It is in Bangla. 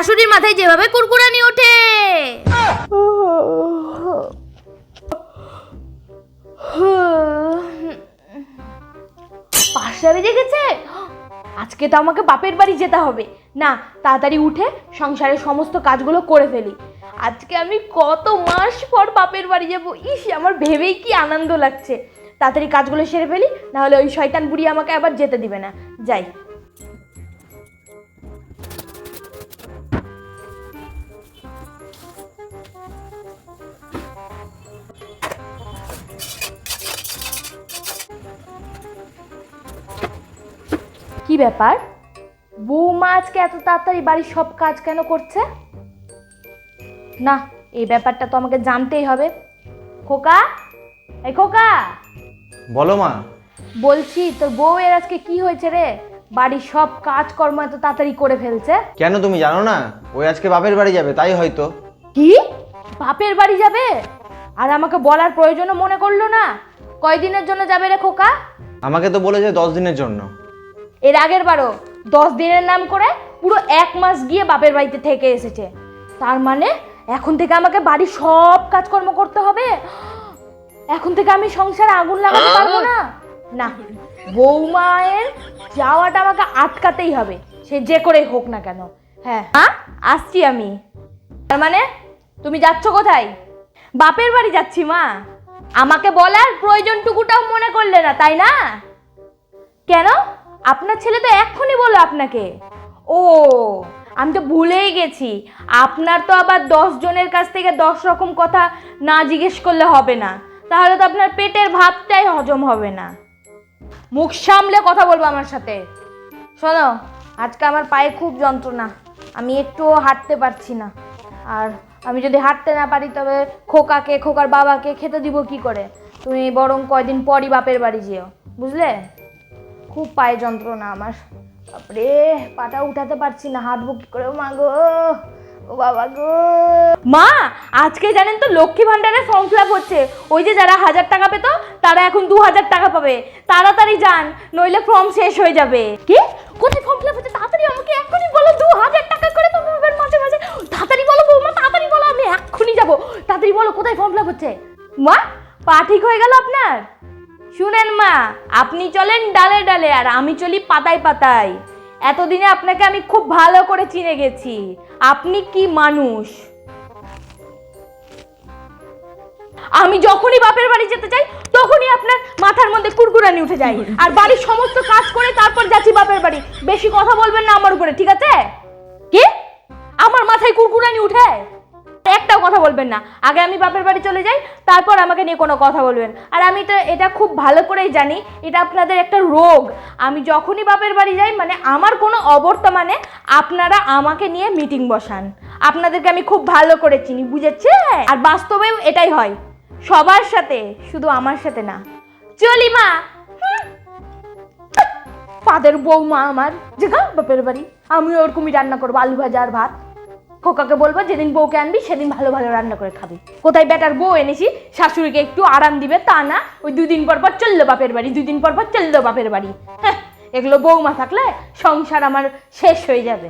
শাশুড়ির মাথায় যেভাবে কুরকুরানি ওঠে। পাঁচটা বেজে গেছে? আজকে তো আমাকে বাপের বাড়ি যেতে হবে। না, তাড়াতাড়ি উঠে সংসারের সমস্ত কাজগুলো করে ফেলি। আজকে আমি কত মাস পর বাপের বাড়ি যাব, ইস, আমার ভেবেই কি আনন্দ লাগছে। তাড়াতাড়ি কাজগুলো সেরে ফেলি, নাহলে ওই শয়তান বুড়ি আমাকে আবার যেতে দিবে না। যাই। ব্যাপার? বৌমা আজকে এত তাড়াতাড়ি বাড়ির সব কাজ কেন করছে? না এই ব্যাপারটা তো আমাকে জানতেই হবে। খোকা? এই খোকা! বলো মা। বলছি তোর বউয়ের আজকে কি হয়েছে রে? বাড়ির সব কাজকর্ম এত তাড়াতাড়ি করে ফেলছে? কেন তুমি জানো না? ওই আজকে বাপের বাড়ি যাবে তাই হয়তো। কি? বাপের বাড়ি যাবে? আর আমাকে বলার প্রয়োজনও মনে করল না? কয়দিনের জন্য যাবে রে খোকা? আমাকে তো বলেছে দশ দিনের জন্য। এর আগের বারও দশ দিনের নাম করে পুরো এক মাস গিয়ে বাপের বাড়িতে থেকে এসেছে। তার মানে এখন থেকে আমাকে বাড়ির সব কাজকর্ম করতে হবে। এখন থেকে আমি সংসারে আগুন লাগাতে পারব না। না বৌমায়ের যাওয়াটা আমাকে আটকাতেই হবে সে যে করে হোক না কেন। হ্যাঁ হ্যাঁ আসছি আমি। তার মানে তুমি যাচ্ছ কোথায়? বাপের বাড়ি যাচ্ছি মা। আমাকে বলার প্রয়োজনটুকুটাও মনে করলে না তাই না? কেন? আপনার ছেলে তো এক্ষুনি বলল আপনাকে। ও, আমি তো ভুলেই গেছি। আপনার তো আবার দশ জনের কাছ থেকে দশ রকম কথা না জিজ্ঞেস করলে হবে না। তাহলে তো আপনার পেটের ভাতটাই হজম হবে না। মুখ সামলে কথা বলব আমার সাথে। শোনো, আজকে আমার পায়ে খুব যন্ত্রণা। আমি একটুও হাঁটতে পারছি না। আর আমি যদি হাঁটতে না পারি, তবে খোকাকে, খোকার বাবাকে খেতে দিব কি করে? তুমি বরং কয়দিন পরই বাপের বাড়ি যেও। বুঝলে? খুব পায়ে যন্ত্রণা আমার। বাপরে পাটা উঠাতে পারছি না হাঁটবো কি করে মা গো ও বাবা গো। মা আজকে জানেন তো লক্ষ্মী ভান্ডারের ফর্ম ফিল হচ্ছে। ওই যে যারা হাজার টাকা পেত তারা এখন দু হাজার টাকা পাবে। তাড়াতাড়ি যান নইলে ফর্ম শেষ হয়ে যাবে। কি? কোথায় ফর্ম ফিল হচ্ছে? তাড়াতাড়ি আমাকে এক্ষুনি বলো দু হাজার টাকা করে তো পাবেন মাঝে মাঝে। তাড়াতাড়ি বলো বৌমা তাড়াতাড়ি বলো আমি এক্ষুনি যাব। তাড়াতাড়ি বলো কোথায় ফর্ম ফিল হচ্ছে? মা পা ঠিক হয়ে গেল আপনার? শুনেন মা, আপনি চলেন ডালে ডালে আর আমি চলি পাতায় পাতায়। এতদিনে আপনাকে আমি খুব ভালো করে চিনে গেছি। আপনি কি মানুষ? আমি যখনই বাপের বাড়ি যেতে চাই তখনই আপনার মাথার মধ্যে কুরকুরানি উঠে যায়। আর বাড়ির সমস্ত কাজ করে তারপর যাচ্ছি বাপের বাড়ি। বেশি কথা বলবেন না আমার উপরে, ঠিক আছে? কি? আমার মাথায় কুরকুরানি উঠে? বলবেন না। আগে আমি বাপের বাড়ি চলে যাই, তারপর আমাকে নিয়ে কোনো কথা বলবেন। আর আমি তো এটা খুব ভালো করেই জানি, এটা আপনাদের একটা রোগ। আমি যখনই বাপের বাড়ি যাই মানে আমার কোনো অবর্তমানে আপনারা আমাকে নিয়ে মিটিং বসান। আপনাদেরকে আমি খুব ভালো করে চিনি বুঝেছে আর বাস্তবেও এটাই হয়। সবার সাথে, শুধু আমার সাথে না। চলি মা। পাদের বৌমা আমার। যে গা, বাপের বাড়ি। আমি ওরকমই রান্না করব, আলু ভাজা আর ভাত। খোকাকে বলব যেদিন বউকে আনবি, সেদিন ভালো ভালো রান্না করে খাবি। কোথায় বেটার বউ এনেছি, শাশুড়িকে একটু আরাম দিবে, তা না, ওই দুদিন পর পর চলল বাপের বাড়ি, দুদিন পর পর চলল বাপের বাড়ি। হ্যাঁ এগুলো বৌমা থাকলে সংসার আমার শেষ হয়ে যাবে।